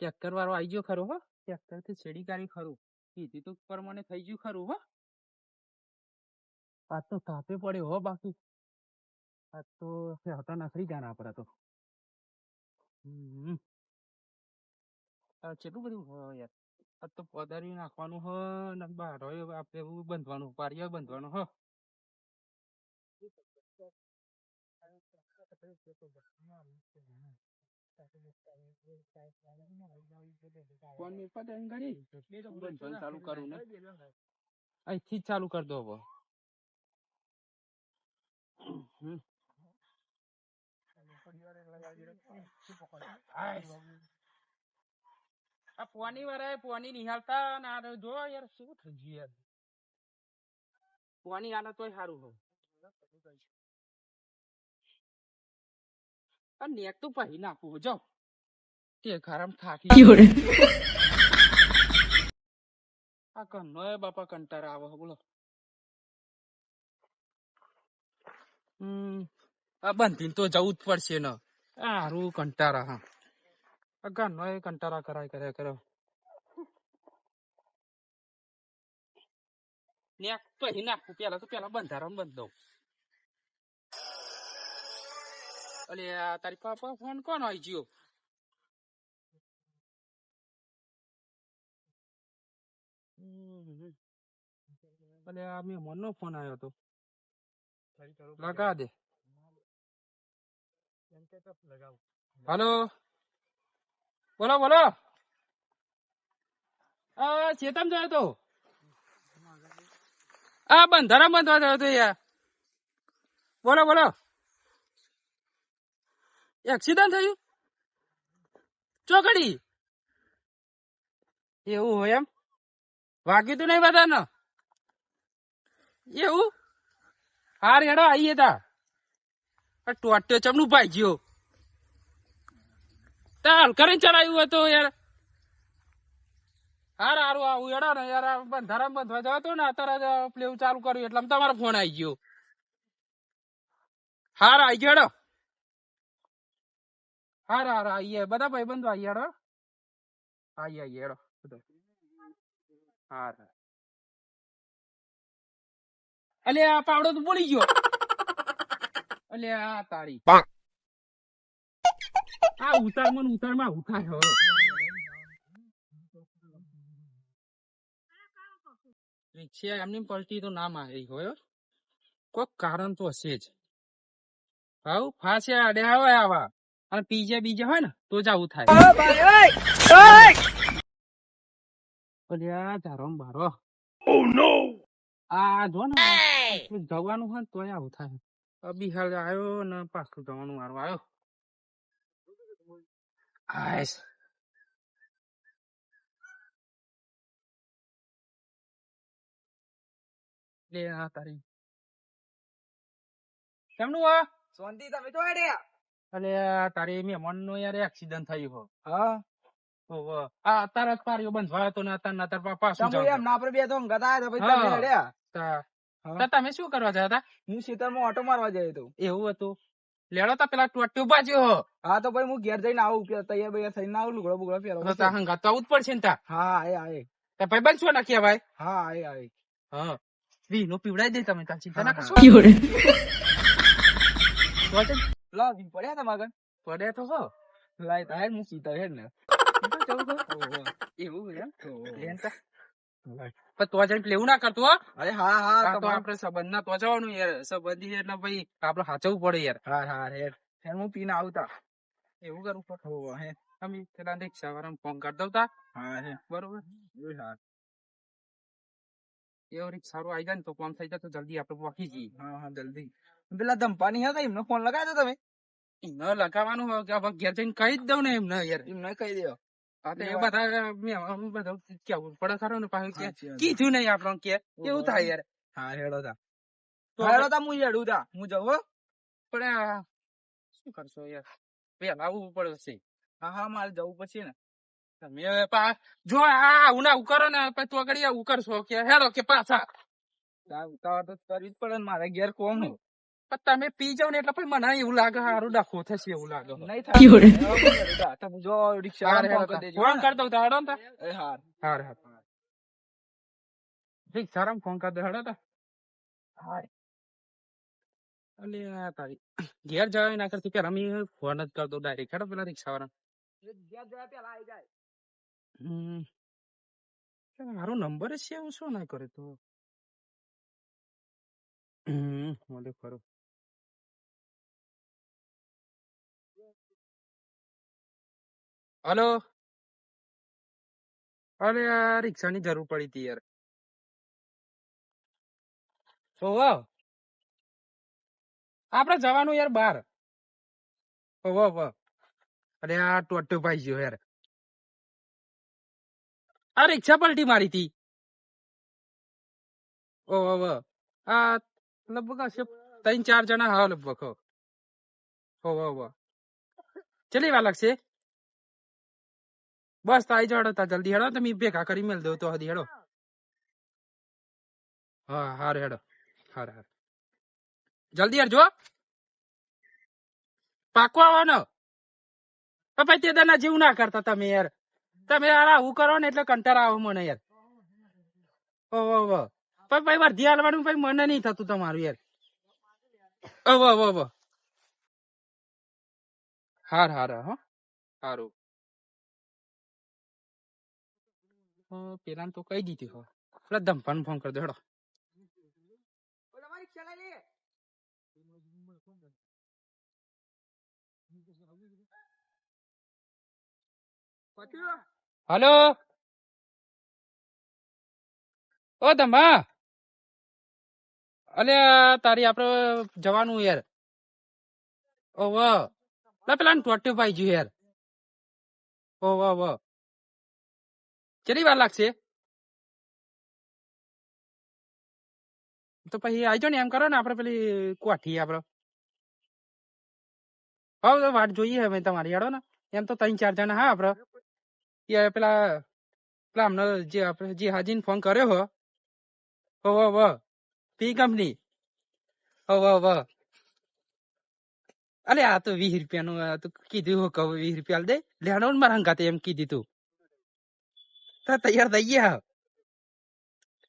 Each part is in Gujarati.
ટ્રેક્ટર વાળો આવી ગયો ખરો હો. ટ્રેક્ટરથી છેડી કાઢી ખરું. કીધી તો પ્રમાણે થઈ ગયું ખરું હો. આ તો કાપે પડ્યો હો બાકી. આ તો હતા નખરી જાણ આપડે તો. કેટલું બધું હોય યાર. આ તો પધારી નાખવાનું હ, ને બાર આપણે એવું બંધવાનું, પારિયા બંધવાનું હ. ફોન મેં એમ કરી? બંધવાનું ચાલુ કરું ને? અહીંથી જ ચાલુ કરી દો હવે. આ પોની વાળા પોની નિહાળતા ના આ જો યાર શું થઈ ગયું યાર. પોની આને તોય સારું હો આ નેક તો પહેરી નાખવું જો તે ખરામ થાકી，આ કન્નો એ બાપા કંટાર આવે બોલો. હમ આ બંધીને તો જવું જ પડશે ને. સારું કંટારા હા. આ કન્નો એ કંટારા કરાય કરે કરો નેક પહેરી નાખું પેલા તો પેલા બંધારણ બંધ દઉં. અલે આ તારી પાપા ફોન કોણ આવી ગયો. અલે આ મહેમાનનો ફોન આવ્યો હતો લગા દે. હલો? બોલો બોલો. આ ચેતમ જોયો તો? આ બંધારા બંધવા જયો તો યાર. બોલો બોલો. એક્સિડન્ટ થયું ચોકડી એવું હોય એમ વાગ્યું તું નહીં બધાને એવું હાર હેડો આવીએ તા ટોટ્યો ચમનું ભાઈ ગયો તાલ કરીને ચડાવ્યું હતું યાર હાર હારું આવું હેડો ને યાર બંધારામ બંધવા જવા તો ને અત્યારે પ્લેવું ચાલુ કર્યું એટલે તમારો ફોન આવી ગયો હાર આવી ગયો હેડો હાર રા આઈએ બધા ભાઈ બંધો આઈએ હેડો આઈએ આઈએ હેડો બધા. હાર હાર. અલે આ પાવડો તો બોલી ગયો. અલે આ તારી આ ઉતાર મન ઉતારમાં ઉતાર હો રિક્ષા એમની પલટી તો ના મારી હોય કોઈક કારણ તો હશે જ. હાઉ ફાસે આડે આવે આવા. અને પીજે બીજે હોય ને તો જ આવું થાય. અલ્યા તારો ને બારો. આ જો ને જવાનું હોય ને આવું થાય. અભી આવ્યો ને પાછું જવાનું મારો આવ્યો. આઈસ લે આ તારી. કેમનું આ? શાંતિ તમે તો હેડ્યા અલે તારે તારી મહેમાન નો યાર એક્સિડન્ટ થયું હો. હા? આ તારા જ પારીઓ બંધવાયો તો અત્યારે ના તાર પાપા શું તમે એમ ના આપણે બે તો ઊંઘતા તો પછી તમે હેડ્યા. તા તા તમે શું કરવા જતા હતા? હું ખેતરમાં ઓટો મારવા જયો હતો. એવું હતું? લેડો તા પેલા ટોટ્યો બાજ્યો હો. તો હું ઘેર જઈને આવું કે તૈયાર બૈયાર થઈને આવું લુગડો બુગડો પહેરો તો હા હંગાત આવું જ પડશે ને તા. હા આય આય તા ભાઈ બંધ છો નાખ્યા ભાઈ હા આય આય હા. વી પીવડાઈ દે તમે તા ચિંતા ના કરશો. 有人，તો પડ્યા તા માગણ પડ્યા તો હો લાય તાય હું સીતા હેડ ને હું તો. એવું. પણ જઈને પેલું ના કરતો અરે હા હા તો તમારે- આપણે સંબંધ ના તો જવાનું યાર સંબંધી એટલે ભાઈ આપડે હાચવવું પડે યાર હા હા હેડ હેડ હું પીને આવતા એવું કરવું પડે હે અમે પેલા રિક્ષા વાળા ફોન કરી દઉં હા હે બરોબર એ હા એવો રિક્ષા સારું આવી જાય ને તો કામ થઈ જાય તો જલ્દી આપણે પહોંચી જઈએ હા હા જલ્દી પેલા ધંપાની હતા એમને ફોન લગાવ્યો તમે? એમને લગાવવાનું હોય કે ઘેર જઈને કહી જ દઉં ને એમને યાર એમને કહી દો આ તો એ બધા મેં બધા કેવું પડે ખરો ને પાછું કે કીધું નહીં આપણને કે એવું થાય યાર? હા હેડો તા. હેડો તા હું હેડું તા. હું જવું પણ શું કરશો યાર? પેલા આવવું પડશે. હા હા મારે જવું પછી ને. તમે પા જો આ આવું ના આવું કરો ને પછી તો આગળ આવું કરશો કે હેડો કે પાછા. ઉતાવળ તો કરવી જ પડે ને મારે ઘેર કોમ હે. તમે પી જાવ ને એટલે પછી મને એવું લાગે સારું ડખો થશે એવું લાગે. નહીં થાય. તમે જો રિક્ષા ફોન હેડો કરી દઉં ને હાર. હાર હાર. ઠીક સારા ફોન કરી દો હેડો તા. હાર. અલે તારી ઘેર જવાય ના કરતી પેલા મેં ફોન જ કરી દઉં ડાયરેક્ટ હેડો પેલા રિક્ષા વાળા જ્યાં જ્યાં પેલા આવી જાય. હમ. મારો નંબર જ છે એવું શું ના કરે તો? હમ મળે ખરું. હલો? અરે આ રિક્ષાની જરૂર પડી હતી યાર. ઓહો આપણે જવાનું યાર બહાર. ઓહો વાહ અરે આ ટોટો ભાઈ ગયો યાર. આ રિક્ષા પલટી મારી હતી ઓહો વાહ આ લગભગ હશે ત્રણ ચાર જણા હા, લગભગ વાહ વાહ ચલી વાર લાગશે. બસ તો આઈ જાડો તા જલ્દી હેડો તમે ભેગા કરી મેલ દો તો હદી હેડો. હા. હાર હેડો હાર હાર. જલ્દી હેડજો પાકો આવવાનો. તો તે દાના જેવું ના કરતા તમે યાર. તમે યાર આવું કરો ને એટલે કંટાળા આવો મને યાર. ઓહો ઓહો પણ ભાઈ વર્ધી હાલવાનું ભાઈ મને નહીં થતું તમારું યાર. ઓહો ઓહો હાર હાર હો. હારું. પેલા તો કહી દીધી હો. પેલા ધંપાને ફોન કરી દો હેડો. હલો? ઓ ધંભા અલે તારી આપડે જવાનું યાર. લા પેલા ટોટ્યો પાઈ ગયું યાર. ઓહો ઓહો કેટલી વાર લાગશે? તો પછી આવજો ને, એમ કરો ને આપડે પેલી કોઠી આપડે. હા તો વાટ જોઈએ હવે તમારી, હેડો ને. એમ તો ત્રણ, ચાર જણા હા આપડે. એ પેલા પેલા અમને જે આપણે જે હાજીને ફોન કર્યો હો. હો હો હો પી કંપની હો હો હો અલે આ તો વીસ રૂપિયાનું નું કીધું હો કહું, વીસ રૂપિયા દે. લેણો મારા હંગાતે એમ કીધું તો. તૈયાર થઈ ગયા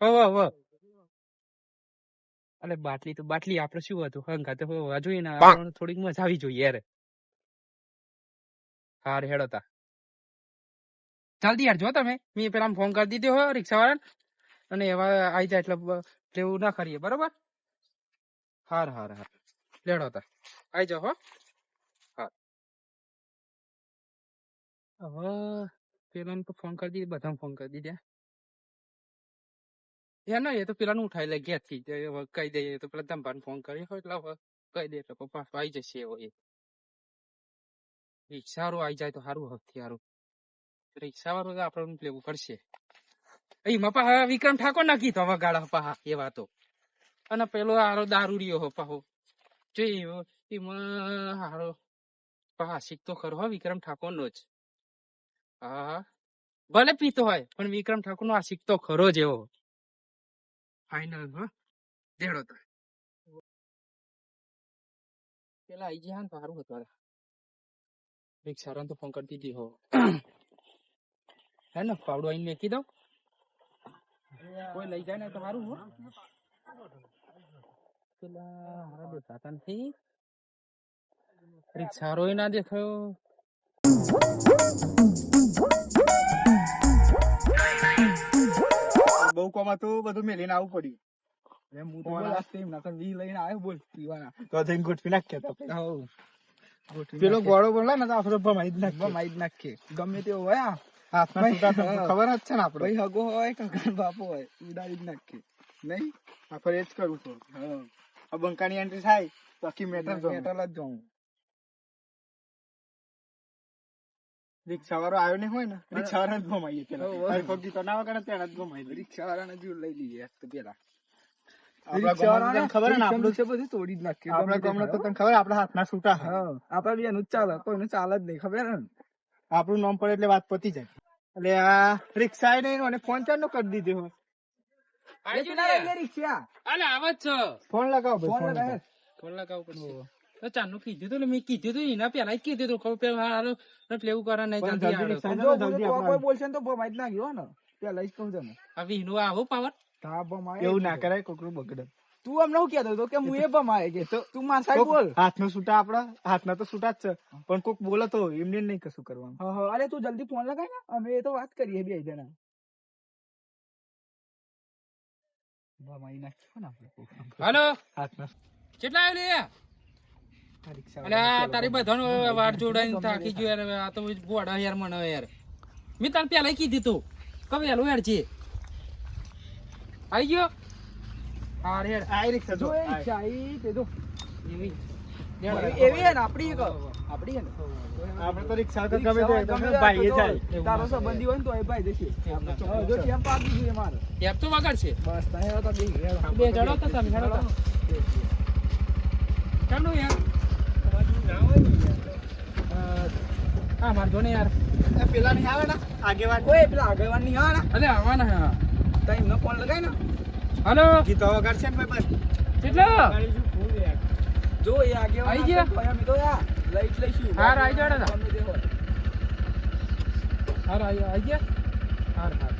હો હો હો અલે બાટલી તો બાટલી આપણે શું હતું હંગાતે હોવા જોઈએ ને થોડીક મજા આવી જોઈએ યાર હાર હેડોતા જલ્દી યાર જો તમે મેં પેલા ફોન કરી દીધો હો રિક્ષા વાળા અને એવા આવી જાય એટલે એવું ના કરીએ બરોબર હાર હાર હાર લેડો તા આવી જાઓ હો હાર હવે પેલા તો ફોન કરી દીધી બધા ફોન કરી દીધા. એ ના, એ તો પેલા ઉઠાઈ લે ગયા થી કહી દઈએ તો પેલા ધંભાને ફોન કર્યો હોય, એટલે કહી દે, એટલે પપ્પા આવી જશે એવો એ. રિક્ષા વાળો આવી જાય તો સારું, સૌથી સારું. રિક્ષા વાળું તો આપણને લેવું પડશે. પાહા વિક્રમ ઠાકોર ના કીધો હવે ગાળા પા એવા તો અને પેલો હારો દારૂડિયો હો પાહો. જો એમાં હારો પાહા શીખતો ખરો હો, વિક્રમ ઠાકોર નો જ. ભલે પીતો હોય, પણ વિક્રમ ઠાકોર નો આ શીખતો ખરો જ એવો. ફાઈનલ દેડો તો. પેલા આઈ ગયા ને સારું હતું રિક્ષા તો ફોન કરી દીધી હો. હે ને પાવડો આઈને મેકી દઉં? કોઈ લઈ જાય ને તો સારું હો. પેલા હારા દેખાતા નથી રિક્ષારો ના દેખાયો. બહુ કોમ હતું બધું મેલીને આવવું પડ્યું. એમ હું તો બોલ. બોલ નકર વી લઈને આવ્યો બોલ પીવાના. તો જઈને ગોઠવી નાખીએ તો. આપણે. પેલો ગોળો બોલે ને તો આપણે ભમાઈ જ નાખીએ. આઈ જ નાખીએ. ગમે તેવો હોય હાથમાં. ખબર જ છે ને આપણે. ભાઈ હગો હોય કાકા બાપો હોય ઉડાડી જ નાખીએ. નહીં? આપણે એ જ કરવું છું. હા. બંકાની એન્ટ્રી થાય તો આખી મેટર જ જોઉં રિક્ષા વાળો આવ્યો ને હોય ને રિક્ષા વાળાને જ ભમાઈએ પેલા. પગી તો ના વગાડે તેને જ ભમાઈ દઈએ. રિક્ષા વાળાને જો લઈ લઈએ એક તો પેલા. આપણા? નામ પડે એટલે વાત પતી જાય. એટલે આ રિક્ષા અને ફોન ચાલુ કરી દીધો? રિક્ષા. અલે આવે જ છો. ફોન લગાવો ફોન ફોન લગાવો. ફોન તો ચાંદનું કીધું તું મેં કીધું તું એના પેલા જ કીધું તું. ખબર પેલા હારું એવું કરે નહીં પણ જલ્દી જલ્દી આવે. રિક્ષા જો જલ્દી બોલો તો કોઈ બોલશે તો ભમાઈ જ નાખ્યો ને. પેલા જ કહું તને હવે એનું આવો પાવર. હા ભમાય એવું ના કરાય કોકરું બગડે. તું અમને શું કહેતો હતો કે હું એ ભમાય કે તું માર સાહેબ બોલ. હાથનો છૂટા આપડા હાથના તો છૂટા જ છે. પણ કોક બોલે તો એમને નહીં કશું કરવાનું. હા, હા. અરે તું જલ્દી ફોન લગાય ને. અમે એ તો વાત કરીએ બે જણા. ભમાઈ નાખ્યો ને આપણે હાલો. કેટલા આવ્યું અલે તારી બધાનો વાર જોડાઈને થાકી ગયો યાર આ તો ગોડા યાર મને યાર. મેં તને પેલા કીધું તું. કবে હેલો યાર છે? આઈ ગયો? હા રે આ રિક્ષા જો જો એ આ. રિક્ષા ઈ તે જો. એવી. એવી હે ને આપડી એક. આપડી હે ને. આપણે તો રિક્ષા તો ગમે રિક્ષા તમે તે જાય તારો સંબંધી હોય ને તો એ ભાઈ દેશે. આપણે તો હા, જો ટેમ પાડી દીધું મારે. એપ તો વગર છે. બસ તને તો બે બે જણો તો તમે હેડો ચાલો યાર. હા માર જો ને યાર પેલા નહીં આવે ને? આગેવાન. કોઈ પેલા આગેવાન નહીં હા ને? અરે આવવાના હા તઈ એમને ફોન લગાય ને. હલો? ગીતો વગાડશે ને ભાઈ બસ. કેટલો? જો એ આગેવાન આવી ગયા? હશે ને તો અમે તો યા લઈ લઈશું. હાર આવી જાડે તે. હાર આઈ ગયા? હાર હાર.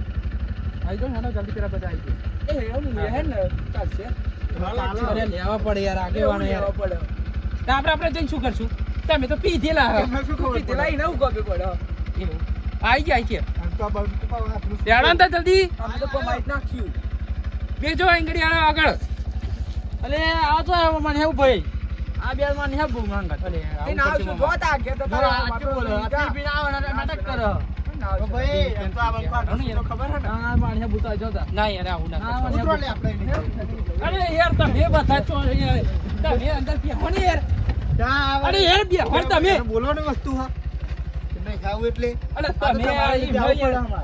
આવી જાઓ હેડો જલ્દી પેલા બધા આવી ગયા એ એવું હે. ને ચાલશે. અરે લેવા પડે યાર આગેવાનો લેવા પડે. તો આપણે આપણે જઈને શું કરશું? તમે તો પીધેલા હો. ખબર તે લાઈને આવું ગમે એવું. આઈ ગયા કે આમ તો આ જલ્દી. અમે તો કમાઈ જ બે બેજો આંગળી આણો આગળ. અલે આ તો મને હેવું ભાઈ. આ બે મને હેવ માંગત અલે તે નાવ જો તા કે તો તારો આપી બિના આવવાના નાટક કરો.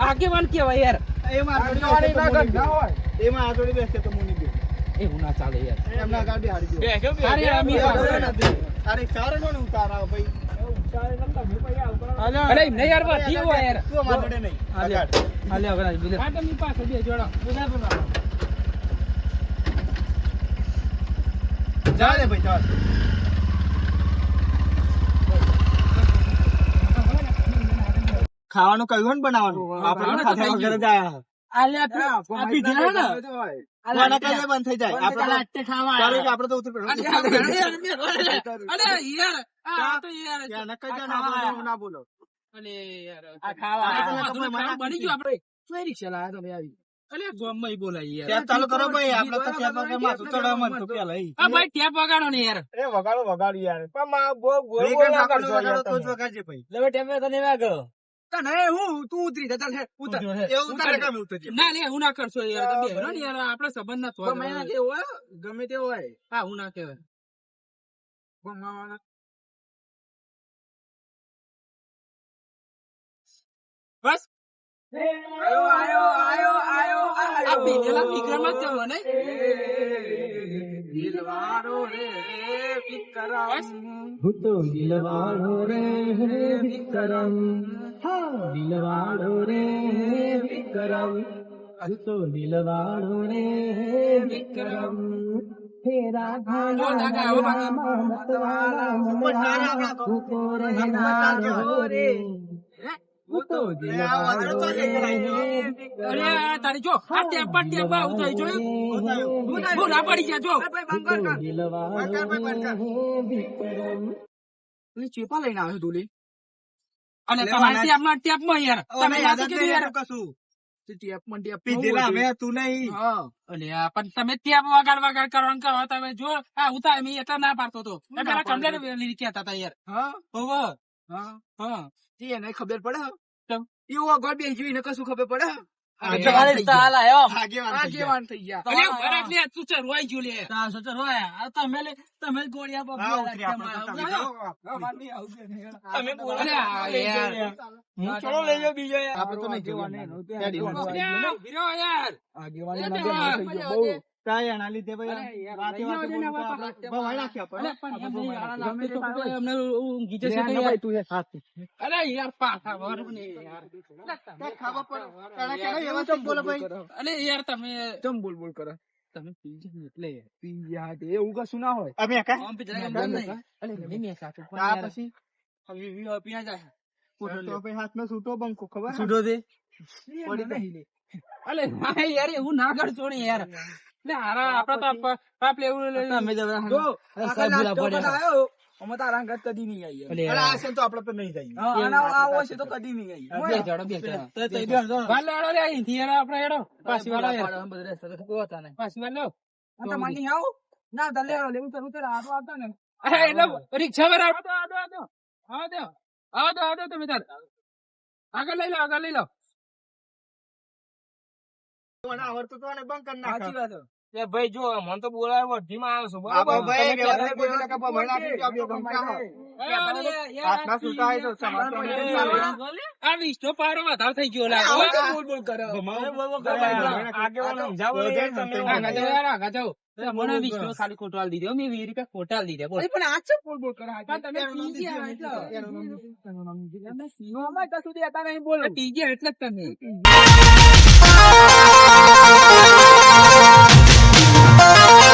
આગેવાન કેવાય યાર. એમાં આ જોડી આગેવાની ના બેસે તો મોની ગયો. એવું ના ચાલે યાર. એમના ગાડી હારી ગયો. અરે ચારે નો ઉતારા ભાઈ. અરે નહીં યાર વાધી હોય યાર તું અમારા જોડે નહીં. હાલે. હાલે હવે આ બીજા. આ તમે પાસે બે જોડો બધા બધા. જા રે ભાઈ જા. ખાવાનું કયું બનાવવાનું આપણે ખાધા વગર જ આયા. આલે ને બંધ થઈ જાય આપણે તો- લાટે ખાવા ચાલો કે આપણે તો ઉતરી પડો. અરે યાર આ તો યાર ત્યાં નકર જા ના બોલો, એવું ના બોલો અલે યાર આ ખાવા. આ આ તો તો ખાવા બની ગયું આપણે કઈ રિક્ષા લાયા તમે આવી અલે ગોમમાં બોલાય યાર ચાલુ કરો ભાઈ આપણે તો ત્યાં વગર માથું ચડાવવા માંગતો પેલા આ ભાઈ ટેપ વગાડો ને યાર એ વગાડો વગાડો યાર પણ માં ગો ગો વગાડો તો જ વગાડજે ભાઈ ટેપ તને વાગો તને હું તું ઉતરી જા ચાલ ઉતર. એવું તારે કામ ઉતરજે. ના લે હું ના કરશો યાર તમે બેહરો ને યાર આપણે સંબંધ ના થોડા ગમે તે હોય ગમે તે હોય. હા હું ના કહેવાય. બસ. આયો આયો આયો આયો. આ પીધેલા વિક્રમ જ જવો ને દિલવારો રે વિક્રમ બસ ભૂતો દિલવાળો રે વિક્રમ હા દિલવાળો રે વિક્રમ ભૂતો દિલવાળો રે વિક્રમ હે રાધા બહુ ધાગા આવો બાકી. ભૂતો રહેનારો રે તારી જો આ ટેપ પર આવું થાય જોયું? બહુ ના પડી ગયા જો? ચેપા લઈને આવ્યો ધોલી અને તમારે. ટેપમાં ટેપમાં યાર. તમે યાદ કીધું યાર? કશું. ટેપ ટેપ હા ટેપ હું હા. હા હા? ખબર પડે? એવું આગળ બે જોઈને કશું ખબર પડે? આગેવાન ના હોય? અમે કા અમે પણ છૂટો બંકો ખબર? છૂટો દે? પડી નહીં અલે યાર એવું ના કરશો ને યાર. રિક્ષા પર આવતો આવતો. આવતો. આવતો આવતો તમે આગળ લઈ લો આગળ લઈ લો. આવડતું તો બંધ કરી નાખો. કે ભાઈ જો મને તો બોલાવે અઢી આવ્યો છું બરાબર ભાઈ આ વિષ્ણુ પારો વધારો થઈ ગયો લાગે. બોલ બોલ તમે. આગળ જાઓ. મને વિષ્ણુ એટલે. જ તમે. Música